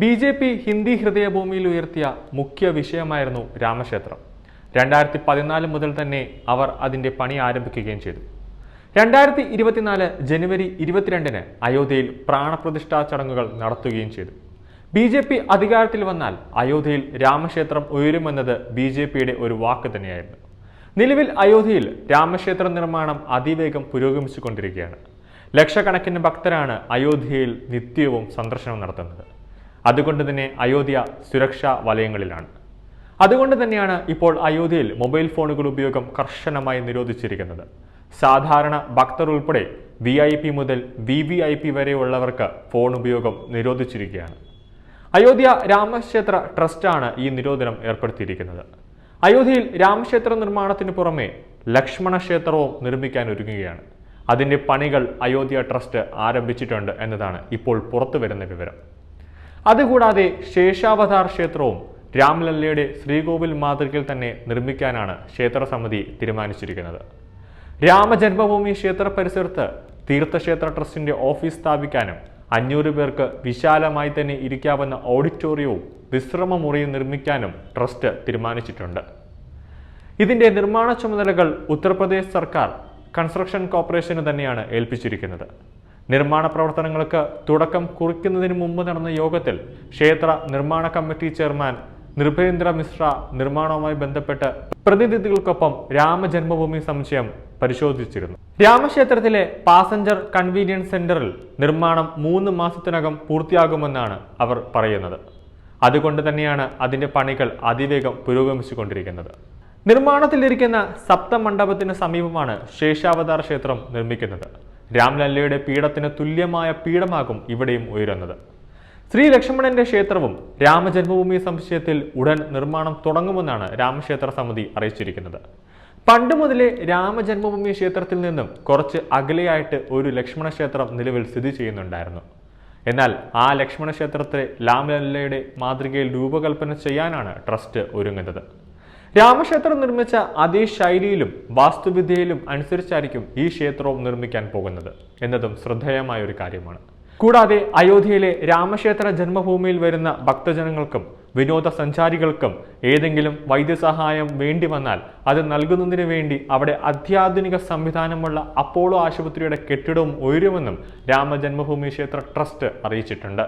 B J P Hindi ഹൃദയഭൂമിയിൽ ഉയർത്തിയ മുഖ്യ വിഷയമായിരുന്നു രാമക്ഷേത്രം. രണ്ടായിരത്തി പതിനാല് മുതൽ തന്നെ അവർ അതിന്റെ പണി ആരംഭിക്കുകയും ചെയ്തു. രണ്ടായിരത്തി ഇരുപത്തിനാല് ജനുവരി ഇരുപത്തിരണ്ടിന് അയോധ്യയിൽ പ്രാണപ്രതിഷ്ഠാ ചടങ്ങുകൾ നടത്തുകയും ചെയ്തു. ബി ജെ പി അധികാരത്തിൽ വന്നാൽ അയോധ്യയിൽ രാമക്ഷേത്രം ഉയരുമെന്നത് ബി ജെ പിയുടെ ഒരു വാക്ക് തന്നെയായിരുന്നു. നിലവിൽ അയോധ്യയിൽ രാമക്ഷേത്ര നിർമ്മാണം അതിവേഗം പുരോഗമിച്ചുകൊണ്ടിരിക്കുകയാണ്. ലക്ഷക്കണക്കിന് ഭക്തരാണ് അയോധ്യയിൽ നിത്യവും സന്ദർശനം നടത്തുന്നത്. അതുകൊണ്ട് തന്നെ അയോധ്യ സുരക്ഷാ വലയങ്ങളിലാണ്. അതുകൊണ്ട് തന്നെയാണ് ഇപ്പോൾ അയോധ്യയിൽ മൊബൈൽ ഫോണുകൾ ഉപയോഗം കർശനമായി നിരോധിച്ചിരിക്കുന്നത്. സാധാരണ ഭക്തർ ഉൾപ്പെടെ വി ഐ പി മുതൽ വി വി ഐ പി വരെയുള്ളവർക്ക് ഫോൺ ഉപയോഗം നിരോധിച്ചിരിക്കുകയാണ്. അയോധ്യ രാമക്ഷേത്ര ട്രസ്റ്റാണ് ഈ നിരോധനം ഏർപ്പെടുത്തിയിരിക്കുന്നത്. അയോധ്യയിൽ രാമക്ഷേത്ര നിർമ്മാണത്തിന് പുറമെ ലക്ഷ്മണ ക്ഷേത്രവും നിർമ്മിക്കാൻ ഒരുങ്ങുകയാണ്. അതിന്റെ പണികൾ അയോധ്യ ട്രസ്റ്റ് ആരംഭിച്ചിട്ടുണ്ട് എന്നതാണ് ഇപ്പോൾ പുറത്തു വരുന്ന വിവരം. അതുകൂടാതെ ശേഷാവതാർ ക്ഷേത്രവും രാംലല്ലയുടെ ശ്രീകോവിൽ മാതൃകയിൽ തന്നെ നിർമ്മിക്കാനാണ് ക്ഷേത്രസമിതി തീരുമാനിച്ചിരിക്കുന്നത്. രാമജന്മഭൂമി ക്ഷേത്ര പരിസരത്ത് തീർത്ഥക്ഷേത്ര ട്രസ്റ്റിന്റെ ഓഫീസ് സ്ഥാപിക്കാനും അഞ്ഞൂറ് പേർക്ക് വിശാലമായി തന്നെ ഇരിക്കാവുന്ന ഓഡിറ്റോറിയവും വിശ്രമ മുറിയും നിർമ്മിക്കാനും ട്രസ്റ്റ് തീരുമാനിച്ചിട്ടുണ്ട്. ഇതിന്റെ നിർമ്മാണ ചുമതലകൾ ഉത്തർപ്രദേശ് സർക്കാർ കൺസ്ട്രക്ഷൻ കോർപ്പറേഷന് തന്നെയാണ് ഏൽപ്പിച്ചിരിക്കുന്നത്. നിർമ്മാണ പ്രവർത്തനങ്ങൾക്ക് തുടക്കം കുറിക്കുന്നതിന് മുമ്പ് നടന്ന യോഗത്തിൽ ക്ഷേത്ര നിർമ്മാണ കമ്മിറ്റി ചെയർമാൻ നൃപേന്ദ്ര മിശ്ര നിർമ്മാണവുമായി ബന്ധപ്പെട്ട് പ്രതിനിധികൾക്കൊപ്പം രാമജന്മഭൂമി സംശയം പരിശോധിച്ചിരുന്നു. രാമക്ഷേത്രത്തിലെ പാസഞ്ചർ കൺവീനിയൻസ് സെന്ററിൽ നിർമ്മാണം മൂന്ന് മാസത്തിനകം പൂർത്തിയാകുമെന്നാണ് അവർ പറയുന്നത്. അതുകൊണ്ട് തന്നെയാണ് അതിന്റെ പണികൾ അതിവേഗം പുരോഗമിച്ചുകൊണ്ടിരിക്കുന്നത്. നിർമ്മാണത്തിലിരിക്കുന്ന സപ്തമണ്ഡപത്തിന് സമീപമാണ് ശേഷാവതാർ ക്ഷേത്രം നിർമ്മിക്കുന്നത്. രാംലല്ലയുടെ പീഠത്തിന് തുല്യമായ പീഠമാകും ഇവിടെയും ഉയരുന്നത്. ശ്രീ ലക്ഷ്മണന്റെ ക്ഷേത്രവും രാമജന്മഭൂമി സംശയത്തിൽ ഉടൻ നിർമ്മാണം തുടങ്ങുമെന്നാണ് രാമക്ഷേത്ര സമിതി അറിയിച്ചിരിക്കുന്നത്. പണ്ട് മുതലേ രാമജന്മഭൂമി ക്ഷേത്രത്തിൽ നിന്നും കുറച്ച് അകലെയായിട്ട് ഒരു ലക്ഷ്മണ ക്ഷേത്രം നിലവിൽ സ്ഥിതി ചെയ്യുന്നുണ്ടായിരുന്നു. എന്നാൽ ആ ലക്ഷ്മണ ക്ഷേത്രത്തെ രാമലല്ലയുടെ മാതൃകയിൽ രൂപകൽപ്പന ചെയ്യാനാണ് ട്രസ്റ്റ് ഒരുങ്ങുന്നത്. രാമക്ഷേത്രം നിർമ്മിച്ച അതേ ശൈലിയിലും വാസ്തുവിദ്യയിലും അനുസരിച്ചായിരിക്കും ഈ ക്ഷേത്രവും നിർമ്മിക്കാൻ പോകുന്നത് എന്നതും ശ്രദ്ധേയമായ ഒരു കാര്യമാണ്. കൂടാതെ അയോധ്യയിലെ രാമക്ഷേത്ര ജന്മഭൂമിയിൽ വരുന്ന ഭക്തജനങ്ങൾക്കും വിനോദസഞ്ചാരികൾക്കും ഏതെങ്കിലും വൈദ്യസഹായം വേണ്ടി വന്നാൽ അത് നൽകുന്നതിന് വേണ്ടി അവിടെ അത്യാധുനിക സംവിധാനമുള്ള അപ്പോളോ ആശുപത്രിയുടെ കെട്ടിടവും ഉയരുമെന്നും രാമജന്മഭൂമി ക്ഷേത്ര ട്രസ്റ്റ് അറിയിച്ചിട്ടുണ്ട്.